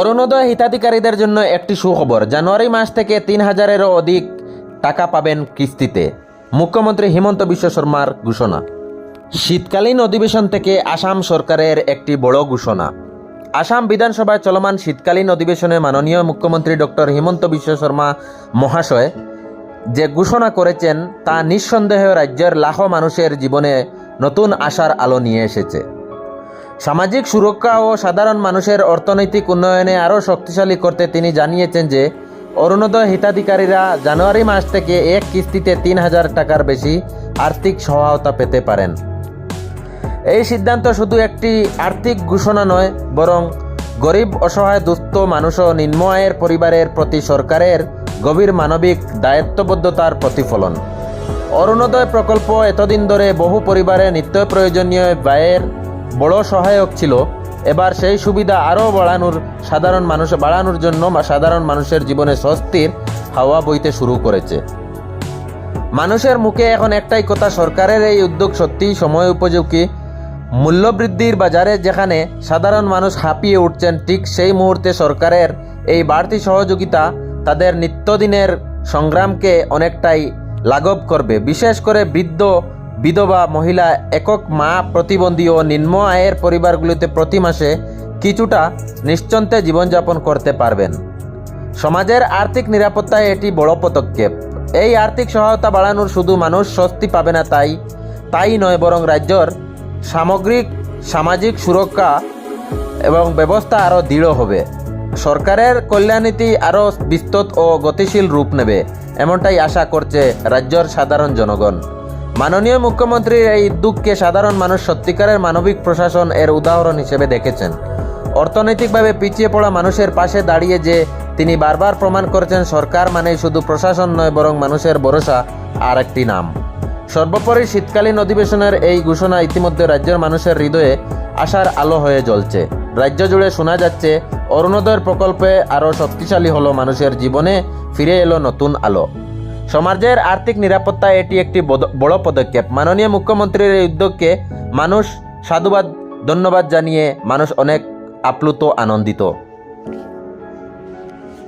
অরুণোদয় হিতাধিকারীদের জন্য একটি সুখবর। জানুয়ারি মাস থেকে তিন হাজারেরও অধিক টাকা পাবেন কিস্তিতে। মুখ্যমন্ত্রী হিমন্ত বিশ্ব শর্মার ঘোষণা। শীতকালীন অধিবেশন থেকে আসাম সরকারের একটি বড় ঘোষণা। আসাম বিধানসভায় চলমান শীতকালীন অধিবেশনে মাননীয় মুখ্যমন্ত্রী ডক্টর হিমন্ত বিশ্ব শর্মা মহাশয় যে ঘোষণা করেছেন তা নিঃসন্দেহে রাজ্যের লাখো মানুষের জীবনে নতুন আশার আলো নিয়ে এসেছে। সামাজিক সুরক্ষা ও সাধারণ মানুষের অর্থনৈতিক উন্নয়নে আরও শক্তিশালী করতে তিনি জানিয়েছেন যে, অরুণোদয় হিতাধিকারীরা জানুয়ারি মাস থেকে এক কিস্তিতে তিন হাজার টাকার বেশি আর্থিক সহায়তা পেতে পারেন। এই সিদ্ধান্ত শুধু একটি আর্থিক ঘোষণা নয়, বরং গরিব, অসহায়, দুস্থ মানুষ ও নিম্ন আয়ের পরিবারের প্রতি সরকারের গভীর মানবিক দায়িত্ববদ্ধতার প্রতিফলন। অরুণোদয় প্রকল্প এতদিন ধরে বহু পরিবারে নিত্য প্রয়োজনীয় ব্যয়ের বড় সহায়ক ছিল। এবার সেই সুবিধা আরও বাড়ানোর সাধারণ মানুষ বাড়ানোর জন্য বা সাধারণ মানুষের জীবনে স্বস্তির হাওয়া বইতে শুরু করেছে। মানুষের মুখে এখন একটাই কথা, সরকারের এই উদ্যোগ সত্যিই সময় উপযোগী। মূল্যবৃদ্ধির বাজারে যেখানে সাধারণ মানুষ হাঁপিয়ে উঠছেন, ঠিক সেই মুহূর্তে সরকারের এই বাড়তি সহযোগিতা তাদের নিত্যদিনের সংগ্রামকে অনেকটাই লাঘব করবে। বিশেষ করে বৃদ্ধ বিধবা মহিলা একক মা প্রতিবন্ধী ও নিম্ন আয়ের পরিবারগুলিতে প্রতি মাসে কিছুটা নিশ্চন্তে জীবনযাপন করতে পারবেন। সমাজের আর্থিক নিরাপত্তায় এটি বড় পদক্ষেপ। এই আর্থিক সহায়তা বাড়ানোর শুধু মানুষ স্বস্তি পাবে না তাই তাই নয় বরং রাজ্যর সামগ্রিক, সামাজিক সুরক্ষা এবং ব্যবস্থা আরও দৃঢ় হবে। সরকারের কল্যাণনীতি আরও বিস্তৃত ও গতিশীল রূপ নেবে, এমনটাই আশা করছে রাজ্যর সাধারণ জনগণ। মাননীয় মুখ্যমন্ত্রীর এই উদ্যোগকে সাধারণ মানুষ সত্যিকারের মানবিক প্রশাসন এর উদাহরণ হিসেবে দেখেছেন। অর্থনৈতিকভাবে পিছিয়ে পড়া মানুষের পাশে দাঁড়িয়ে যে তিনি বারবার প্রমাণ করেছেন, সরকার মানেই শুধু প্রশাসন নয়, বরং মানুষের ভরসা আর একটি নাম। সর্বোপরি শীতকালীন অধিবেশনের এই ঘোষণা ইতিমধ্যে রাজ্যের মানুষের হৃদয়ে আশার আলো হয়ে জ্বলছে। রাজ্য জুড়ে শোনা যাচ্ছে অরুণোদয়ের প্রকল্পে আরও শক্তিশালী হলো মানুষের জীবনে ফিরে এলো নতুন আলো। সমাজের আর্থিক নিরাপত্তা এটি একটি বড় পদক্ষেপ। মাননীয় মুখ্যমন্ত্রীর এই উদ্যোগকে মানুষ সাধুবাদ, ধন্যবাদ জানিয়ে মানুষ অনেক আপ্লুত, আনন্দিত।